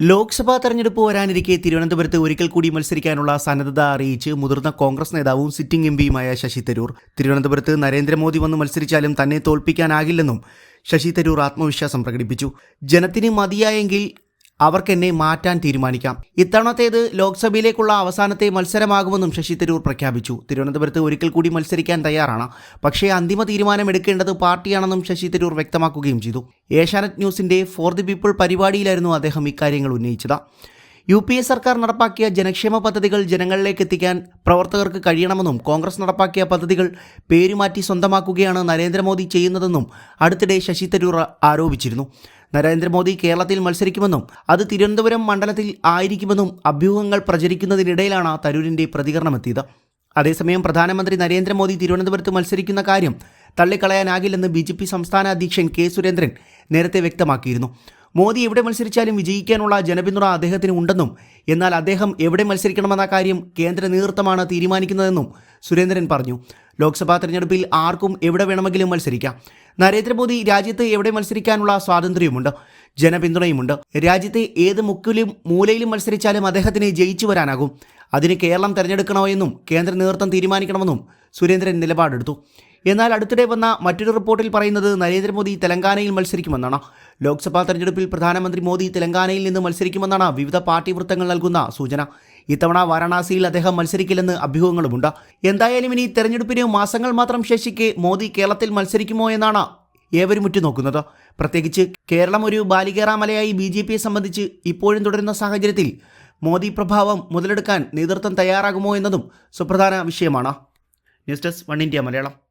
ലോക്സഭാ തെരഞ്ഞെടുപ്പ് വരാനിരിക്കെ തിരുവനന്തപുരത്ത് ഒരിക്കൽ കൂടി മത്സരിക്കാനുള്ള സന്നദ്ധത അറിയിച്ച് മുതിർന്ന കോൺഗ്രസ് നേതാവും സിറ്റിംഗ് എം പിയുമായ ശശി തരൂർ. തിരുവനന്തപുരത്ത് നരേന്ദ്രമോദി വന്ന് മത്സരിച്ചാലും തന്നെ തോൽപ്പിക്കാനാകില്ലെന്നും ശശി തരൂർ ആത്മവിശ്വാസം പ്രകടിപ്പിച്ചു. ജനത്തിന് മതിയായെങ്കിൽ അവർക്ക് എന്നെ മാറ്റാൻ തീരുമാനിക്കാം. ഇത്തവണത്തേത് ലോക്സഭയിലേക്കുള്ള അവസാനത്തെ മത്സരമാകുമെന്നും ശശി തരൂർ പ്രഖ്യാപിച്ചു. തിരുവനന്തപുരത്ത് ഒരിക്കൽ കൂടി മത്സരിക്കാൻ തയ്യാറാണ്. പക്ഷേ അന്തിമ തീരുമാനം എടുക്കേണ്ടത് പാർട്ടിയാണെന്നും ശശി തരൂർ വ്യക്തമാക്കുകയും ചെയ്തു. ഏഷ്യാനെറ്റ് ന്യൂസിന്റെ ഫോർ ദി പീപ്പിൾ പരിപാടിയിലായിരുന്നു അദ്ദേഹം ഇക്കാര്യങ്ങൾ ഉന്നയിച്ചത്. യു പി എ സർക്കാർ നടപ്പാക്കിയ ജനക്ഷേമ പദ്ധതികൾ ജനങ്ങളിലേക്ക് എത്തിക്കാൻ പ്രവർത്തകർക്ക് കഴിയണമെന്നും കോൺഗ്രസ് നടപ്പാക്കിയ പദ്ധതികൾ പേരുമാറ്റി സ്വന്തമാക്കുകയാണ് നരേന്ദ്രമോദി ചെയ്യുന്നതെന്നും അടുത്തിടെ ശശി തരൂർ ആരോപിച്ചിരുന്നു. നരേന്ദ്രമോദി കേരളത്തിൽ മത്സരിക്കുമെന്നും അത് തിരുവനന്തപുരം മണ്ഡലത്തിൽ ആയിരിക്കുമെന്നും അഭ്യൂഹങ്ങൾ പ്രചരിക്കുന്നതിനിടയിലാണ് തരൂരിന്റെ പ്രതികരണമെത്തിയത്. അതേസമയം പ്രധാനമന്ത്രി നരേന്ദ്രമോദി തിരുവനന്തപുരത്ത് മത്സരിക്കുന്ന കാര്യം തള്ളിക്കളയാനാകില്ലെന്ന് ബി ജെ പി സംസ്ഥാന അധ്യക്ഷൻ കെ സുരേന്ദ്രൻ നേരത്തെ വ്യക്തമാക്കിയിരുന്നു. മോദി എവിടെ മത്സരിച്ചാലും വിജയിക്കാനുള്ള ജനപിന്തുണ അദ്ദേഹത്തിന് ഉണ്ടെന്നും എന്നാൽ അദ്ദേഹം എവിടെ മത്സരിക്കണമെന്ന കാര്യം കേന്ദ്ര നേതൃത്വമാണ് തീരുമാനിക്കുന്നതെന്നും സുരേന്ദ്രൻ പറഞ്ഞു. ലോക്സഭാ തെരഞ്ഞെടുപ്പിൽ ആർക്കും എവിടെ വേണമെങ്കിലും മത്സരിക്കാം. നരേന്ദ്രമോദി രാജ്യത്ത് എവിടെ മത്സരിക്കാനുള്ള സ്വാതന്ത്ര്യമുണ്ട് ജനപിന്തുണയുമുണ്ട്. രാജ്യത്തെ ഏത് മുക്കിലും മൂലയിലും മത്സരിച്ചാലും അദ്ദേഹത്തിന് ജയിച്ചു വരാനാകും. അതിന് കേരളം തെരഞ്ഞെടുക്കണോ എന്നും കേന്ദ്ര നേതൃത്വം തീരുമാനിക്കണമെന്നും സുരേന്ദ്രൻ നിലപാടെടുത്തു. എന്നാൽ അടുത്തിടെ വന്ന മറ്റൊരു റിപ്പോർട്ടിൽ പറയുന്നത് നരേന്ദ്രമോദി തെലങ്കാനയിൽ മത്സരിക്കുമെന്നാണ്. ലോക്സഭാ തെരഞ്ഞെടുപ്പിൽ പ്രധാനമന്ത്രി മോദി തെലങ്കാനയിൽ നിന്ന് മത്സരിക്കുമെന്നാണ് വിവിധ പാർട്ടി വൃത്തങ്ങൾ നൽകുന്ന സൂചന. ഇത്തവണ വാരാണസിയിൽ അദ്ദേഹം മത്സരിക്കില്ലെന്ന് അഭ്യൂഹങ്ങളുമുണ്ട്. എന്തായാലും ഇനി തെരഞ്ഞെടുപ്പിന് മാസങ്ങൾ മാത്രം ശേഷിക്കെ മോദി കേരളത്തിൽ മത്സരിക്കുമോ എന്നാണ് ഏവരും ഉറ്റുനോക്കുന്നത്. പ്രത്യേകിച്ച് കേരളം ഒരു ബാലികേറാമലയായി ബി ജെ പിയെ സംബന്ധിച്ച് ഇപ്പോഴും തുടരുന്ന സാഹചര്യത്തിൽ മോദി പ്രഭാവം മുതലെടുക്കാൻ നേതൃത്വം തയ്യാറാകുമോ എന്നതും സുപ്രധാന വിഷയമാണ്. News desk one India Malayalam.